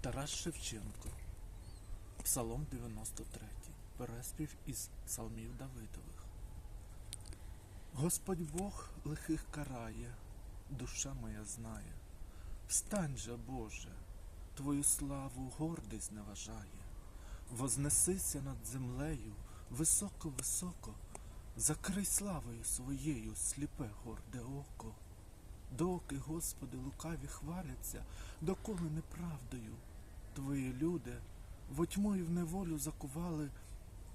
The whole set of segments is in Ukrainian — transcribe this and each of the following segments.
Тарас Шевченко, Псалом 93, переспів із псалмів Давидових. Господь Бог лихих карає, душа моя знає. Встань же, Боже, Твою славу гордість зневажає. Вознесися над землею високо-високо, закрий славою своєю сліпе горде око. Доки, Господи, лукаві хваляться, доколи неправдою. Твої люди во тьму і в неволю закували,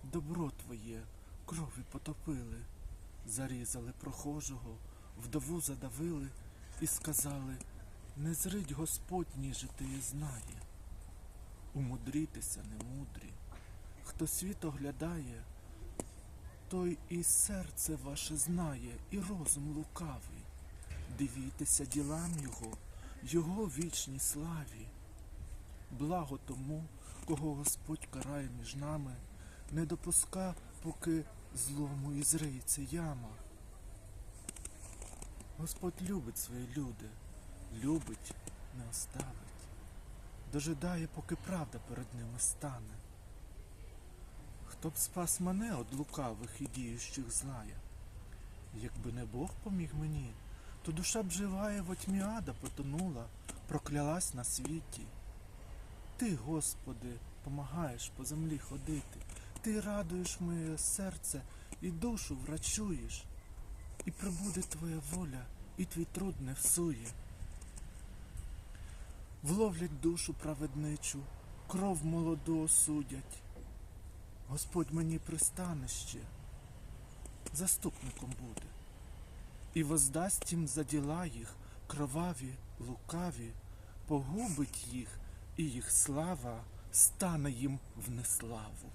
добро Твоє крові потопили, зарізали прохожого, вдову задавили і сказали, не зрить Господь, ніже ти і знає. Умудрітися не мудрі. Хто світ оглядає, той і серце ваше знає, і розум лукавий. Дивіться ділам Його, Його вічній славі. Благо тому, кого Господь карає між нами, не допуска, поки злому і зриється яма. Господь любить свої люди, любить, не оставить, дожидає, поки правда перед ними стане. Хто б спас мене від лукавих і діючих злая? Якби не Бог поміг мені, то душа б живая во тьмі ада потонула, проклялась на світі. Ти, Господи, помагаєш по землі ходити, ти радуєш моє серце і душу врачуєш, і прибуде Твоя воля, і твій труд не всує. Вловлять душу праведничу, кров молоду осудять. Господь мені пристанище, заступником буде, і воздасть їм за діла їх кроваві, лукаві, погубить їх, і їх слава стане їм в неславу.